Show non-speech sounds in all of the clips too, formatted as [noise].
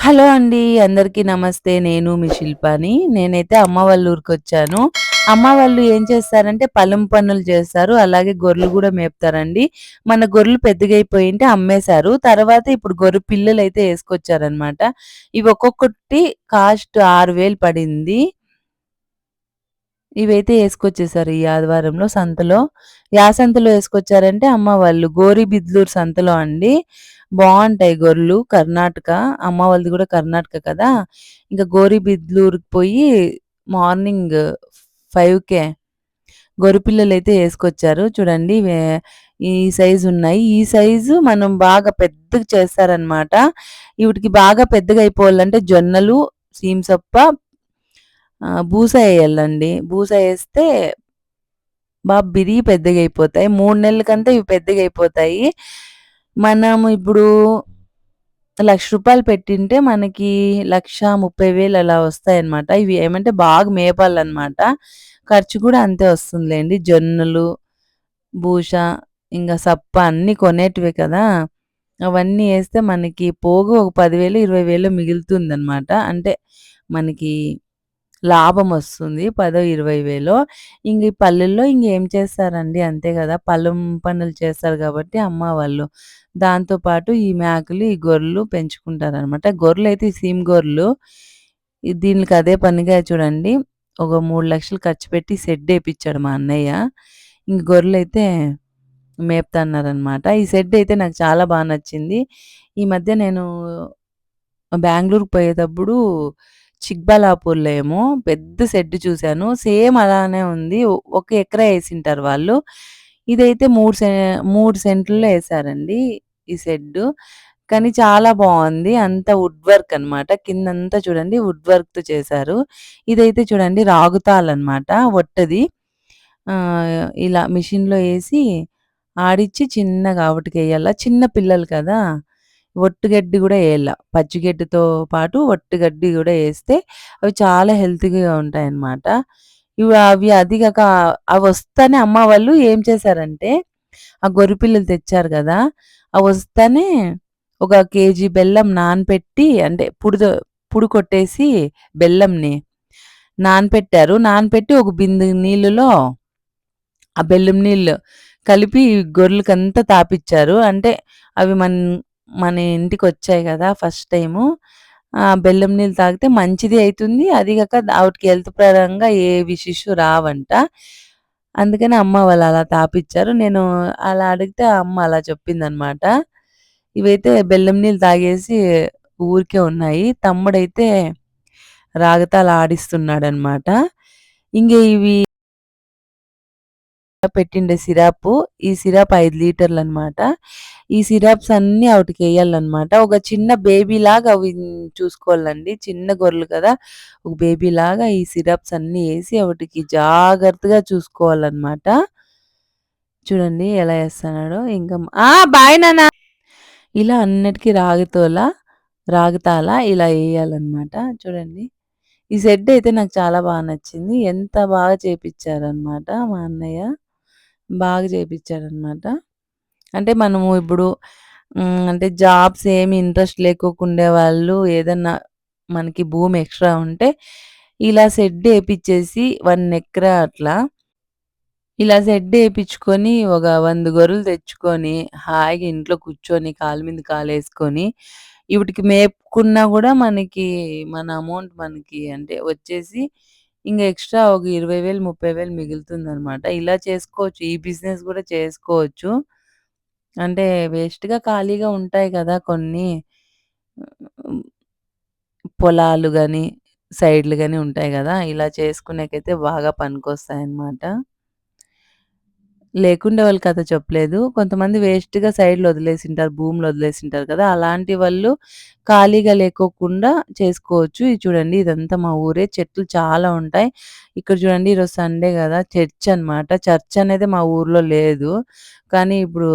Hello అండి. అందరికీ నమస్తే. నేను మీ శిల్పాని. నేనైతే అమ్మ వాళ్ళ ఊరికొచ్చాను. అమ్మ వాళ్ళు ఏం చేస్తారంటే పొలం పనులు చేస్తారు. అలాగే గొర్రెలు కూడా మేపుతారండి. మన గొర్రెలు పెద్దగయిపోయుంటే అమ్మేశారు. తర్వాత ఇప్పుడు గొర్రె పిల్లలు అయితే వేసుకొచ్చారనమాట ఇవి ఒక్కొక్కటి కాస్ట్ ఆరు వేలు పడింది. ఇవైతే వేసుకొచ్చేసారు ఈ ఆదివారంలో సంతలో. యా సంతలో అమ్మ వాళ్ళు గోరిబిద్లూరు సంతలో అండి. బాగుంటాయి గొర్రెలు కర్ణాటక. అమ్మ వాళ్ళది కూడా కర్ణాటక కదా! ఇంకా గోరిబిద్లూరుకి పోయి మార్నింగ్ ఫైవ్కే గొరిపిల్లలు అయితే వేసుకొచ్చారు చూడండి ఈ సైజు ఉన్నాయి. ఈ సైజు మనం బాగా పెద్దగా చేస్తారనమాట. ఇవిటికి బాగా పెద్దగా అయిపోవాలంటే జొన్నలు, సీమ్సప్ప బూస వేయాలండి బూస వేస్తే బాగా బిరిగి పెద్దగా అయిపోతాయి మూడు నెలల కంటే ఇవి పెద్దగా అయిపోతాయి మనం ఇప్పుడు లక్ష రూపాయలు పెట్టింటే మనకి 1,30,000 అలా వస్తాయన్నమాట. ఇవి ఏమంటే బాగా మేపాలన్నమాట. ఖర్చు కూడా అంతే వస్తుందిలేండి జొన్నలు, భూష ఇంకా సప్ప అన్నీ కొనేటివే కదా! అవన్నీ వేస్తే మనకి పోగు ఒక పదివేలు ఇరవై వేలు మిగులుతుందన్నమాట. అంటే మనకి లాభం వస్తుంది. పదో ఇరవై వేలో ఇంక ఈ పల్లెల్లో ఇంకేం చేస్తారండి అంతే కదా పళ్ళం పనులు చేస్తారు కాబట్టి అమ్మ వాళ్ళు. దాంతో పాటు ఈ మేకలు, ఈ గొర్రెలు పెంచుకుంటారనమాట. గొర్రెలైతే ఈ సీమ గొర్రెలు. దీనికి అదే పనిగా చూడండి ఒక మూడు లక్షలు ఖర్చు పెట్టి షెడ్ వేయించాడు మా అన్నయ్య. ఇంక గొర్రెలు అయితే మేపుతన్నారనమాట. ఈ షెడ్ అయితే నాకు చాలా బాగా నచ్చింది. ఈ మధ్య నేను బెంగళూరుకు పోయేటప్పుడు చిక్బలాపూర్లో ఏమో పెద్ద షెడ్ చూశాను సేమ్ అలానే ఉంది. ఒక ఎకరా వేసింటారు వాళ్ళు. ఇదైతే మూడు సె మూడు సెంట్లలో వేసారండి ఈ షెడ్డు. కానీ చాలా బాగుంది అంతా వుడ్ వర్క్ అనమాట. కిందంతా చూడండి వుడ్ వర్క్‌తో చేశారు. ఇదైతే చూడండి రాగుతాలనమాట ఒట్టది. ఇలా మిషన్‌లో వేసి ఆడిచ్చి చిన్నగా ఆవిటికెయ్యాల. చిన్న పిల్లలు కదా! ఒట్టుగడ్డి కూడా వేయాల పచ్చిగడ్డితో పాటు ఒట్టుగడ్డి కూడా వేస్తే అవి చాలా హెల్తీగా ఉంటాయన్నమాట. ఇవి అవి అది అవి వస్తేనే అమ్మ వాళ్ళు ఏం చేశారంటే ఆ గొర్రె పిల్లలు తెచ్చారు అవి వస్తానే ఒక కేజీ బెల్లం నానపెట్టి అంటే పుడద పుడుకొట్టేసి బెల్లంని నానపెట్టారు. నానపెట్టి ఒక బిందె నీళ్ళలో ఆ బెల్లం నీళ్ళు కలిపి గొర్రెలకంతా తాపిచ్చారు. అంటే అవి మన మన ఇంటికి వచ్చాయి కదా ఫస్ట్ టైము. బెల్లం నీళ్ళు తాగితే మంచిది అవుతుంది అది కాక ఆవిడకి హెల్త్ పరంగా ఏ విశిష్యు రావంట. అందుకని అమ్మ వాళ్ళు అలా తాపిచ్చారు. నేను అలా అడిగితే అమ్మ అలా చెప్పిందనమాట. ఇవైతే బెల్లం నీళ్ళు తాగేసి ఊరికే ఉన్నాయి. తమ్ముడైతే రాగతాలు ఆడిస్తున్నాడనమాట. ఇంకే ఇవి పెట్టిండే సిరాప్ ఈ సిరప్ 5 లీటర్లనమాట. ఈ సిరప్స్ అన్నీ వేయాలన్నమాట ఒక చిన్న బేబీలాగా అవి చూసుకోవాలండి. చిన్న గొర్రెలు కదా! ఒక బేబీలాగా ఈ సిరప్స్ అన్ని వేసి వాటికి జాగ్రత్తగా చూసుకోవాలనమాట. చూడండి ఎలా వేస్తున్నాడో ఇంకా ఆ! బాయ్ నాన్న. ఇలా అన్నిటికీ రాగితోల, రాగితాల ఇలా వేయాలన్నమాట చూడండి. ఈ షెడ్ అయితే నాకు చాలా బాగా నచ్చింది. ఎంత బాగా చేపించారనమాట మా అన్నయ్య. బాగా చేయించాడనమాట అంటే మనము ఇప్పుడు అంటే జాబ్స్ ఏమి ఇంట్రెస్ట్ లేకోకుండా వాళ్ళు ఏదన్నా మనకి భూమి ఎక్స్‌ట్రా ఉంటే ఇలా షెడ్ వేపించేసి వన్ ఎకరా అట్లా ఇలా షెడ్ వేయించుకొని ఒక వంద గొర్రెలు తెచ్చుకొని హాయిగా ఇంట్లో కూర్చొని కాలు మీద కాలేసుకొని ఇవిటికి మేపుకున్నా కూడా మనకి మన అమౌంట్ మనకి అంటే వచ్చేసి ఇంకా ఎక్స్‌ట్రా ఒక 20,000, 30,000 మిగులుతుందనమాట. ఇలా చేసుకోవచ్చు. ఈ బిజినెస్ కూడా చేసుకోవచ్చు. అంటే వేస్ట్‌గా ఖాళీగా ఉంటాయి కదా కొన్ని. పొలాలు కానీ సైడ్‌లు కానీ ఉంటాయి కదా ఇలా చేసుకునేకైతే బాగా పనికొస్తాయన్నమాట. లేకుండా వాళ్ళ కథ చెప్పలేదు. కొంతమంది వేస్ట్‌గా సైడ్‌లో వదిలేసింటారు. వదిలేసి వదిలేసింటారు కదా! అలాంటి వాళ్ళు ఖాళీగా లేకోకుండా చేసుకోవచ్చు. ఇది చూడండి ఇదంతా మా ఊరే. చెట్లు చాలా ఉంటాయి. ఇక్కడ చూడండి ఈరోజు సండే కదా చర్చ్ అనమాట. చర్చ్ అనేది మా ఊర్లో లేదు. కానీ ఇప్పుడు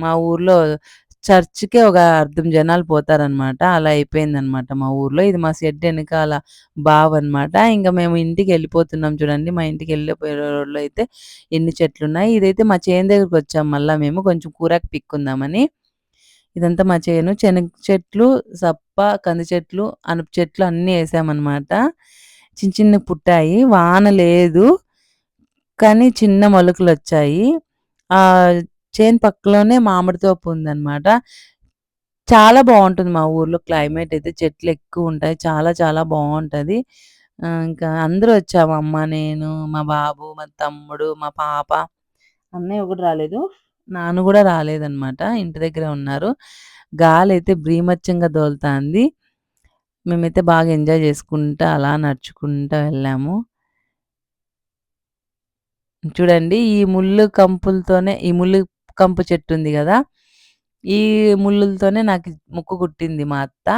మా ఊర్లో చర్చ్‌కే ఒక అర్ధం జనాలు పోతారనమాట. అలా అయిపోయిందనమాట మా ఊర్లో. ఇది మా షెడ్ బావ అన్నమాట ఇంకా మేము ఇంటికి వెళ్ళిపోతున్నాం చూడండి. మా ఇంటికి వెళ్ళిపోయే రోడ్‌లో అయితే ఎన్ని చెట్లు ఉన్నాయి ఇదైతే మా చేను దగ్గరికి వచ్చాం మళ్ళీ మేము కొంచెం కూరకు పిక్కుందామని. ఇదంతా మా చేను. చెనగ చెట్లు, సప్ప, కంది చెట్లు, అనప చెట్లు అన్నీ వేసామన్నమాట చిన్న చిన్న పుట్టాయి. వాన లేదు. కానీ చిన్న మొలకలు వచ్చాయి చేను పక్కలోనే మామిడి తోపు ఉందన్నమాట చాలా బాగుంటుంది మా ఊర్లో క్లైమేట్ అయితే చెట్లు ఎక్కువ ఉంటాయి చాలా చాలా బాగుంటుంది ఇంకా అందరూ వచ్చాము. అమ్మ, నేను, మా బాబు, మా తమ్ముడు, మా పాప. అన్నయ్య ఒకటి రాలేదు. నాన్న కూడా రాలేదనమాట. ఇంటి దగ్గర ఉన్నారు. గాలి అయితే బీభత్సంగా దోలుతుంది మేమైతే బాగా ఎంజాయ్ చేసుకుంటా అలా నడుచుకుంటా వెళ్ళాము. చూడండి ఈ ముల్లు కంపులతోనే ఈ ముల్లు కంపు చెట్టుంది కదా ఈ ముల్లులతోనే నాకు ముక్కు కుట్టింది మా అత్త.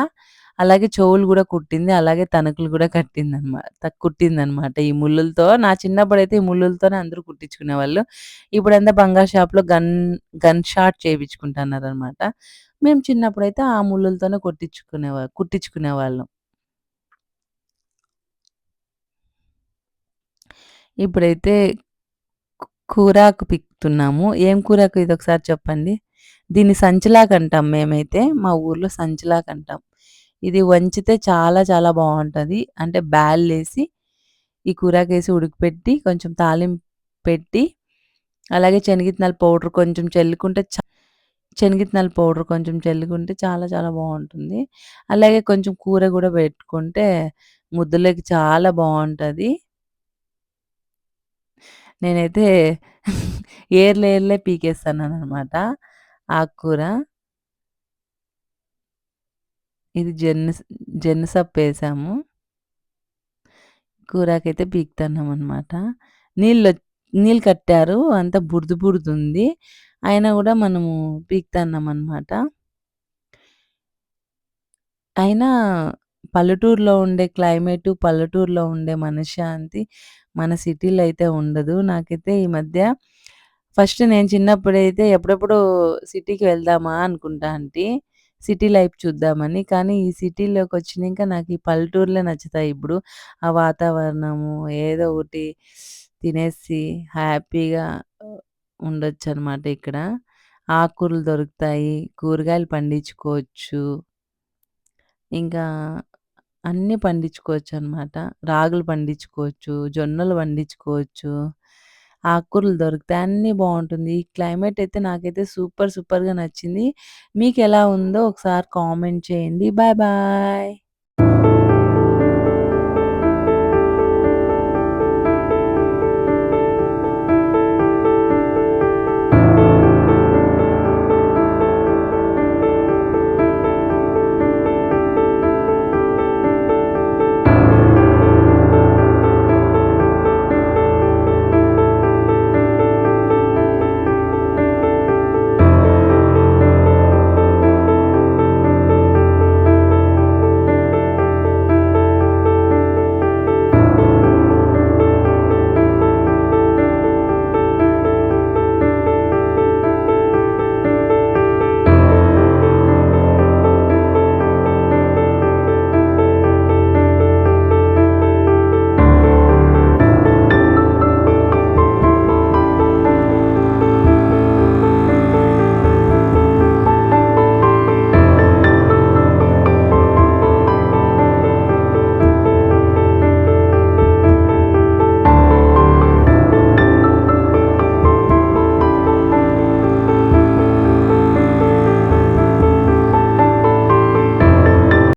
అలాగే చెవులు కూడా కుట్టింది. అలాగే తణుకులు గూడా కట్టిందనమాట కుట్టిందనమాట ఈ ముల్లులతో. నా చిన్నప్పుడైతే ఈ ముల్లులతోనే అందరూ కుట్టించుకునే వాళ్ళు ఇప్పుడు ఇప్పుడంతా బంగారు షాప్‌లో గన్ గన్ షాట్ చేపించుకుంటున్నారనమాట. మేము చిన్నప్పుడైతే ఆ ముల్లులతోనే కుట్టించుకునే వాళ్ళం ఇప్పుడైతే కూరాకు పిక్కుతున్నాము. ఏం కూరాకు ఒకసారి చెప్పండి? దీన్ని సంచిలాకంటాం మేమైతే. మా ఊర్లో సంచిలాకంటాం. ఇది వంచితే చాలా చాలా బాగుంటుంది అంటే బ్యాల్లేసి, ఈ కూరాకేసి ఉడకపెట్టి, కొంచెం తాలింపు పెట్టి, అలాగే శనగిత్తనాల పౌడర్ కొంచెం చల్లుకుంటే చ శనగిత్తనాల పౌడర్ కొంచెం చల్లుకుంటే చాలా చాలా బాగుంటుంది అలాగే కొంచెం కూర కూడా పెట్టుకుంటే ముద్దలోకి చాలా బాగుంటుంది నేనైతే ఏర్లు [laughs] ఏర్లే ఆ ఆకుకూర. ఇది జెన్ను జెన్నిస్ వేసాము కూరకైతే పీకుతున్నామనమాట. అనమాట నీళ్ళు కట్టారు. అంతా బురద ఉంది అయినా కూడా మనము పీకుతున్నామనమాట. అయినా పల్లెటూరులో ఉండే క్లైమేటు, పల్లెటూరులో ఉండే మనశ్శాంతి మన సిటీలో అయితే ఉండదు. నాకైతే ఈ మధ్య ఫస్ట్ నేను చిన్నప్పుడైతే ఎప్పుడెప్పుడు సిటీకి వెళ్దామా అనుకుంటా అంటే సిటీ లైఫ్ చూద్దామని. కానీ ఈ సిటీలోకి వచ్చినాక నాకు ఈ పల్లెటూరులే నచ్చుతాయి ఇప్పుడు. ఆ వాతావరణము ఏదో ఒకటి తినేసి హ్యాపీగా ఉండొచ్చనమాట ఇక్కడ. ఆకుకూరలు దొరుకుతాయి. కూరగాయలు పండించుకోవచ్చు. ఇంకా అన్నీ పండించుకోవచ్చనమాట. రాగులు పండించుకోవచ్చు. జొన్నలు పండించుకోవచ్చు. ఆకుకూరలు దొరుకుతాయి. అన్నీ బావుంటుంది. ఈ క్లైమేట్ అయితే నాకైతే సూపర్ సూపర్‌గా నచ్చింది. మీకెలా ఉందో ఒకసారి కామెంట్ చేయండి. Bye bye.